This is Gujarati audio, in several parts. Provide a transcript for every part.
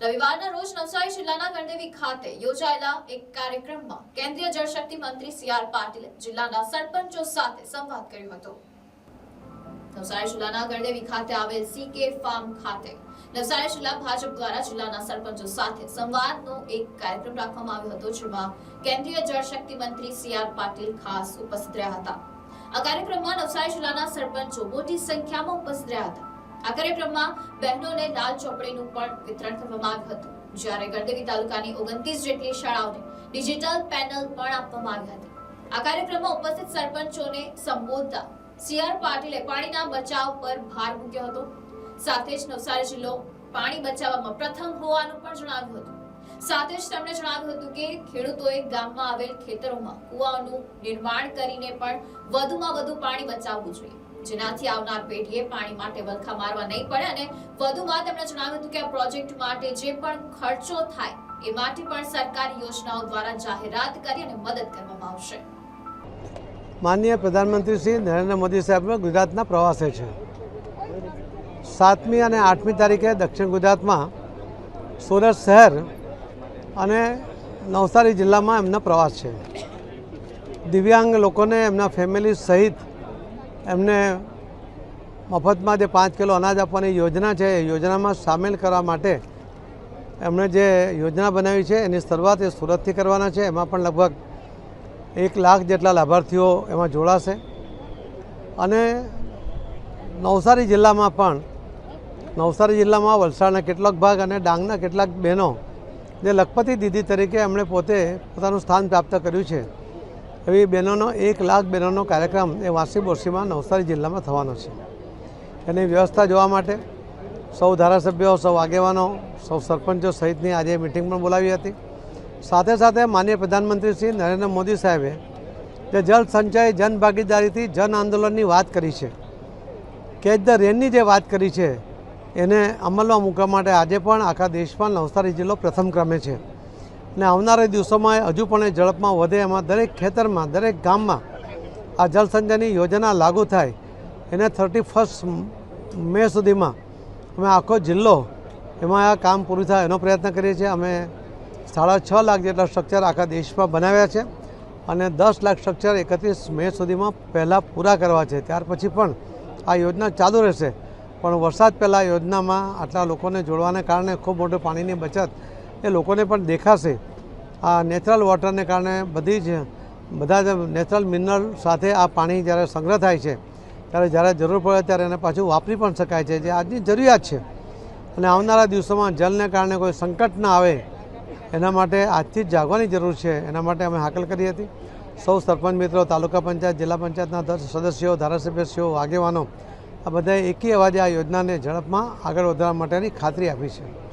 રવિવારના રોજ નવસારી જિલ્લાના ગણદેવી ખાતે યોજાયેલા એક કાર્યક્રમમાં કેન્દ્રીય જળશક્તિ મંત્રી સી આર પાટીલે જિલ્લાના સરપંચો સાથે સંવાદ કર્યો હતો. નવસારી જિલ્લાના ગણદેવી ખાતે આવેલ સીકે ફાર્મ ખાતે નવસારી જિલ્લા ભાજપ દ્વારા જિલ્લાના સરપંચો સાથે સંવાદનો એક કાર્યક્રમ રાખવામાં આવ્યો હતો, જેમાં કેન્દ્રીય જળશક્તિ મંત્રી સી પાટીલ ખાસ ઉપસ્થિત હતા. આ કાર્યક્રમમાં નવસારી જિલ્લાના સરપંચો મોટી સંખ્યામાં ઉપસ્થિત રહ્યા હતા. આ કાર્યક્રમમાં બહેનોને લાલ ચોપડીનું પણ વિતરણ કરવામાં આવ્યું હતું, જ્યારે ગણદેવી તાલુકાની ઓગણત્રીસ જેટલી શાળાઓને ડિજિટલ પેનલ પણ આપવામાં આવી હતી. આ કાર્યક્રમમાં ઉપસ્થિત સરપંચોને સંબોધતા સીઆર પાટીલે પાણીના બચાવ પર ભાર મૂક્યો હતો. સાથે જ નવસારી જિલ્લો પાણી બચાવવામાં પ્રથમ હોવાનું પણ જણાવ્યું હતું. સાથે જ તેમણે જણાવ્યું હતું કે ખેડૂતોએ ગામમાં આવેલ ખેતરોમાં કુવાઓનું નિર્માણ કરીને પણ વધુમાં વધુ પાણી બચાવવું જોઈએ. જેનાથી આવનાર પેઢીએ પાણી માટે વલખા મારવા નહીં પડે અને વધુમાં તેમણે જણાવ્યું હતું કે આ પ્રોજેક્ટ માટે જે પણ ખર્ચો થાય એ માટે પણ સરકારી યોજનાઓ દ્વારા જાહેરાત કરી અને મદદ કરવામાં આવશે. માનનીય પ્રધાનમંત્રી શ્રી નરેન્દ્ર મોદી સાહેબ ગુજરાતના પ્રવાસે છે. સાતમી અને આઠમી તારીખે દક્ષિણ ગુજરાતમાં સુરત શહેર અને નવસારી જિલ્લામાં એમનો પ્રવાસ છે. દિવ્યાંગ લોકોને એમના ફેમિલી સહિત એમને મફતમાં જે પાંચ કિલો અનાજ આપવાની યોજના છે, એ યોજનામાં સામેલ કરવા માટે એમણે જે યોજના બનાવી છે, એની શરૂઆત એ સુરતથી કરવાના છે. એમાં પણ લગભગ એક લાખ જેટલા લાભાર્થીઓ એમાં જોડાશે. અને નવસારી જિલ્લામાં પણ, નવસારી જિલ્લામાં વલસાડના કેટલાક ભાગ અને ડાંગના કેટલાક બહેનો જે લખપતિ દીદી તરીકે એમણે પોતે પોતાનું સ્થાન પ્રાપ્ત કર્યું છે. એવી બહેનોનો, એક લાખ બહેનોનો કાર્યક્રમ એ વાસી બોરસીમાં નવસારી જિલ્લામાં થવાનો છે. એની વ્યવસ્થા જોવા માટે સૌ ધારાસભ્યો, સૌ આગેવાનો, સૌ સરપંચો સહિતની આજે મિટિંગ પણ બોલાવી હતી. સાથે સાથે માનનીય પ્રધાનમંત્રી શ્રી નરેન્દ્ર મોદી સાહેબે જે જળ સંચય, જન ભાગીદારીથી જન આંદોલનની વાત કરી છે કેચ ધ રેનની જે વાત કરી છે, એને અમલમાં મૂકવા માટે આજે પણ આખા દેશમાં નવસારી જિલ્લો પ્રથમ ક્રમે છે. અને આવનારા દિવસોમાં હજુ પણ એ ઝડપમાં વધે. એમાં દરેક ખેતરમાં, દરેક ગામમાં આ જળસંચયની યોજના લાગુ થાય. એને થર્ટી ફર્સ્ટ મે સુધીમાં અમે આખો જિલ્લો એમાં આ કામ પૂરું થાય એનો પ્રયત્ન કરીએ છીએ. અમે સાડા છ લાખ જેટલા સ્ટ્રક્ચર આખા દેશમાં બનાવ્યા છે અને દસ લાખ સ્ટ્રક્ચર એકત્રીસ મે સુધીમાં પહેલાં પૂરા કરવા છે. ત્યાર પછી પણ આ યોજના ચાલુ રહેશે. પણ વરસાદ પહેલાં યોજનામાં આટલા લોકોને જોડવાને કારણે ખૂબ મોટી પાણીની બચત એ લોકોને પણ દેખાશે. આ નેચરલ વોટરને કારણે બધી જ, બધા જ નેચરલ મિનરલ સાથે આ પાણી જ્યારે સંગ્રહ થાય છે, ત્યારે જ્યારે જરૂર પડે ત્યારે એને પાછું વાપરી પણ શકાય છે, જે આજની જરૂરિયાત છે. અને આવનારા દિવસોમાં જલને કારણે કોઈ સંકટ ના આવે, એના માટે આજથી જ જાગવાની જરૂર છે, એના માટે અમે હાકલ કરી હતી. સૌ સરપંચ મિત્રો, તાલુકા પંચાયત, જિલ્લા પંચાયતના દસ સદસ્યો, ધારાસભ્યશ્રીઓ, આગેવાનો, આ બધાએ એકી અવાજે આ યોજનાને ઝડપમાં આગળ વધારવા માટેની ખાતરી આપી છે.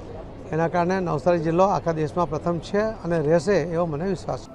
એના કારણે નવસારી જિલ્લો આખા દેશમાં પ્રથમ છે અને રહેશે એવો મને વિશ્વાસ છે.